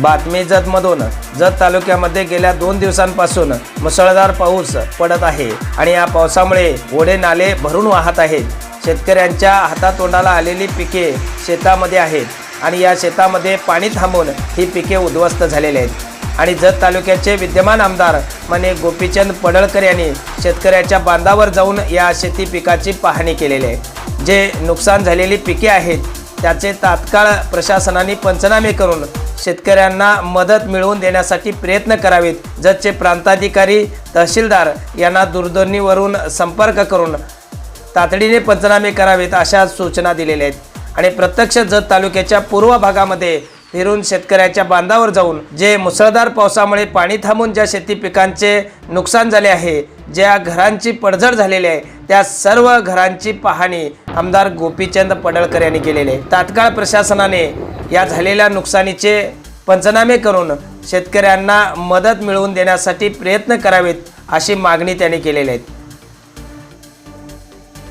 बातमी जतमधून जत तालुक्यामध्ये गेल्या दोन दिवसांपासून मुसळधार पाऊस पडत आहे आणि या पावसामुळे ओढे नाले भरून वाहत आहेत. शेतकऱ्यांच्या हातातोंडाला आलेली पिके शेतामध्ये आहेत आणि या शेतामध्ये पाणी थांबून ही पिके उद्ध्वस्त झालेली आहेत. आणि जत तालुक्याचे विद्यमान आमदार माने गोपीचंद पडळकर यांनी शेतकऱ्याच्या बांधावर जाऊन या शेती पिकाची पाहणी केलेली आहे. जे नुकसान झालेली पिके आहेत त्याचे तात्काळ प्रशासनाने पंचनामे करून शेतकऱ्यांना मदत मिळवून देण्यासाठी प्रयत्न करावेत. जतचे प्रांताधिकारी तहसीलदार यांना दूरध्वनीवरून संपर्क करून तातडीने पंचनामे करावेत अशा सूचना दिलेल्या आहेत. आणि प्रत्यक्ष जत तालुक्याच्या पूर्व भागामध्ये फिरून शेतकऱ्याच्या बांधावर जाऊन जे मुसळधार पावसामुळे पाणी थांबून ज्या शेती पिकांचे नुकसान झाले आहे ज्या घरांची पडझड झालेली आहे त्या सर्व घरांची पाहणी आमदार गोपीचंद पडळकर यांनी केलेली आहे. तात्काळ प्रशासनाने या झालेल्या नुकसानीचे पंचनामे करून शेतकऱ्यांना मदत मिळवून देण्यासाठी प्रयत्न करावेत अशी मागणी त्यांनी केलेली आहे.